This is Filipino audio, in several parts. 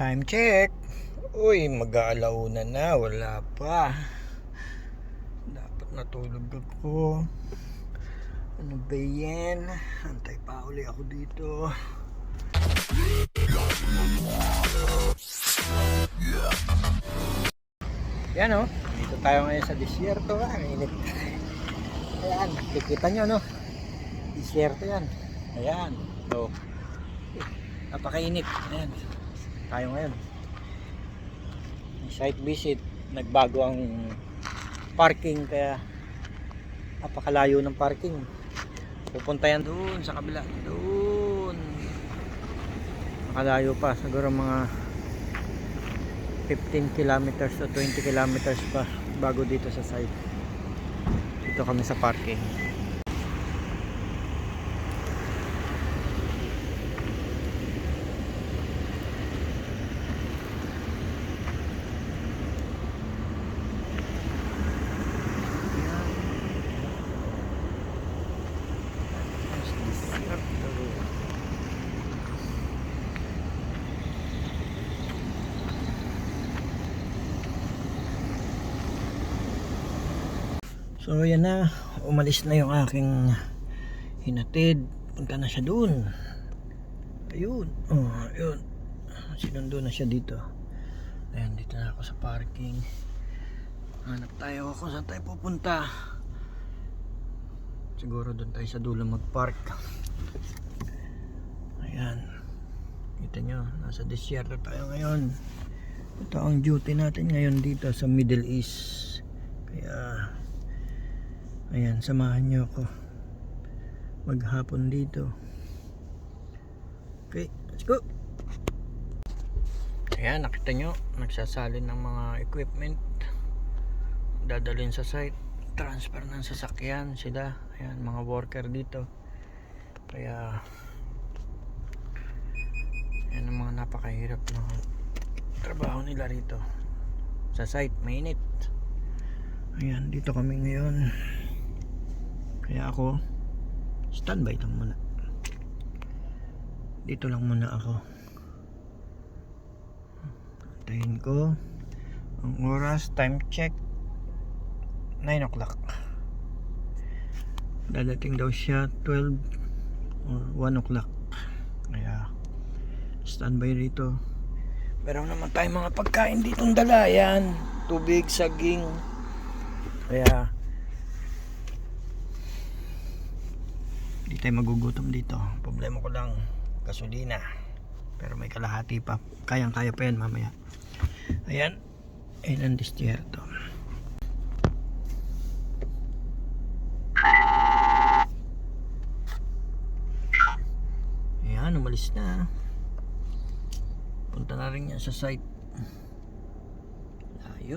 Time check. Uy, mag-aalauna na. Wala pa. Dapat natulog ako. Ano ba yan? Antay pa uli ako dito. Yan oh. Dito tayo ngayon sa disyerto. Ah, ang init. Ayan, kikita nyo no. Disyerto yan. Ayan. So, napakainit. Ayan. Tayo ngayon. Site visit. Nagbago ang parking kaya napakalayo ng parking. Pupunta yan doon sa kabila. Doon. Nakalayo pa. Siguro mga 15 kilometers o 20 kilometers pa bago dito sa site. Dito kami sa parking. So yan na, umalis na yung aking hinatid. Punta na siya doon. Ayun. Oh, ayun. Sinundo na siya dito. Ayan, dito na ako sa parking. Hanap tayo kung saan tayo pupunta. Siguro doon tayo sa dulo mag-park. Ayan. Kita nyo, nasa disyerto tayo ngayon. Ito ang duty natin ngayon dito sa Middle East. Kaya Ayan, samahan nyo ako maghapon dito. Okay, let's go! Ayan, nakita nyo, nagsasalin ng mga equipment. Dadalhin sa site. Transfer ng sasakyan sila. Ayan, mga worker dito. Kaya, ayan ang mga napakahirap na trabaho nila rito. Sa site, mainit. Ayan, dito kami ngayon. Kaya ako, standby lang muna. Dito lang muna ako. Antayin ko. Ang oras, time check. 9 o'clock. Dadating daw siya 12 or 1 o'clock. Kaya, standby rito. Meron naman tayong mga pagkain ditong dala. Yan, tubig, saging. Kaya, Hindi tayo magugutom dito. Problema ko lang, gasolina. Pero may kalahati pa. Kayang-kaya pa yan mamaya. Ayan. Ang distyerto. Ayan, umalis na. Punta na rin yan sa site. Layo.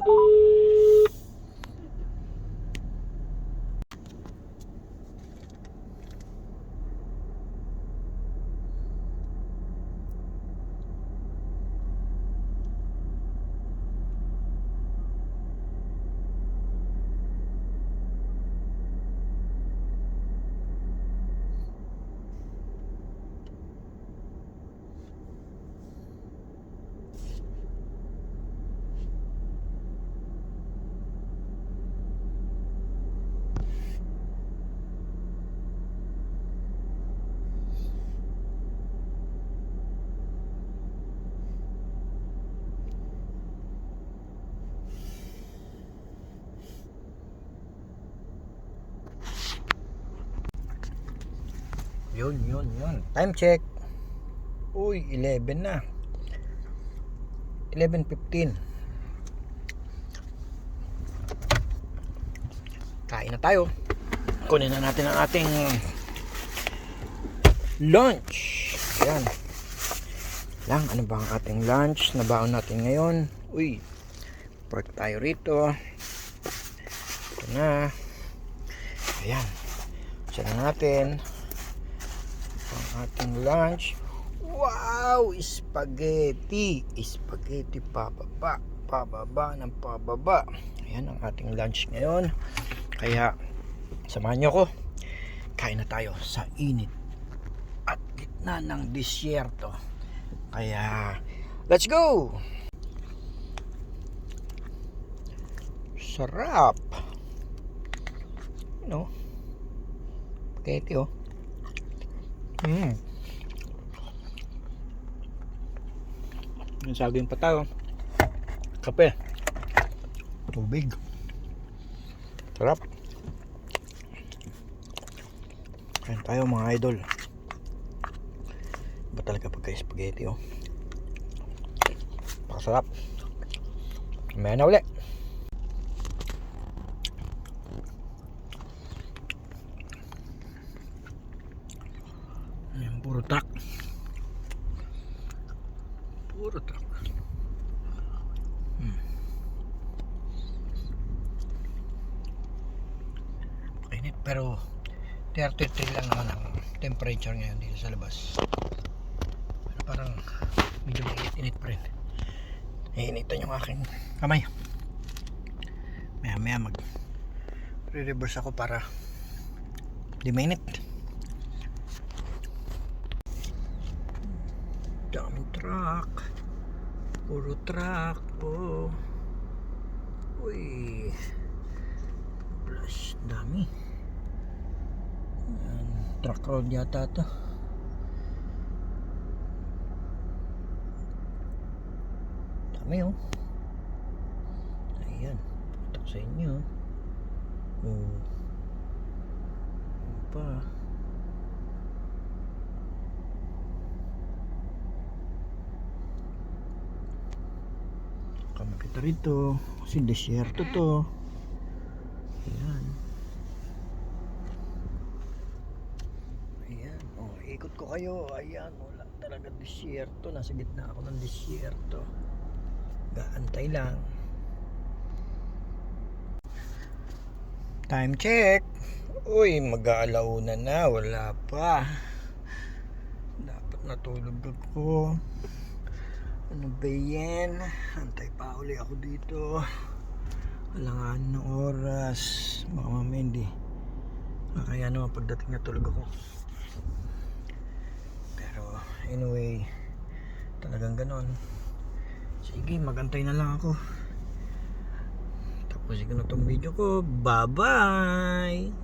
Yun, yun, yun. Time check. Uy, 11 na. 11.15. Kain na tayo. Kunin na natin ang ating lunch. Ayan. Lang, ano ba ang ating lunch na baon natin ngayon? Uy, pork tayo rito. Ito na. Ayan. Siya na natin ating lunch. Wow! Spaghetti! Spaghetti pababa. Pababa ng pababa. Ayan ang ating lunch ngayon. Kaya, samahan nyo ko. Kain na tayo sa init at gitna ng disyerto. Kaya, Let's go! Sarap! No? Spaghetti oh. Mm. Yung saging pa tayo. Kape. Tubig. Sarap. Kain tayo mga idol. Ba talaga pagka spaghetti oh. Pakasarap. May na uli. Ayan, puro truck. Puro truck. Hmm. Mainit pero 33 lang naman ang temperature ngayon dito sa labas. Pero parang medyo mainit-init pa rin. Iinitan yung aking kamay. Maya maya mag re-reverse ako para di mainit. Truck. Puro truck po. Uy. Plus dami. Ayan, truck road yata to. Dami oh. Ayan ito sa inyo. Oh pa kami kita rito. Kasi desierto to. Ayan. Ayan. Oh ikot ko kayo. Ayan. Wala talaga desierto. Nasa gitna ako ng desierto. Gaantay lang. Time check. Uy mag-aalauna na. Wala pa. Dapat natulog ako ano ba yan? Antay pa uli ako dito. Alangan ng oras. Hindi. Ah, Kaya naman pagdating na tulog ako. Pero anyway, talagang ganon. Sige, magantay na lang ako. Tapusin ko na tong video ko. Bye-bye!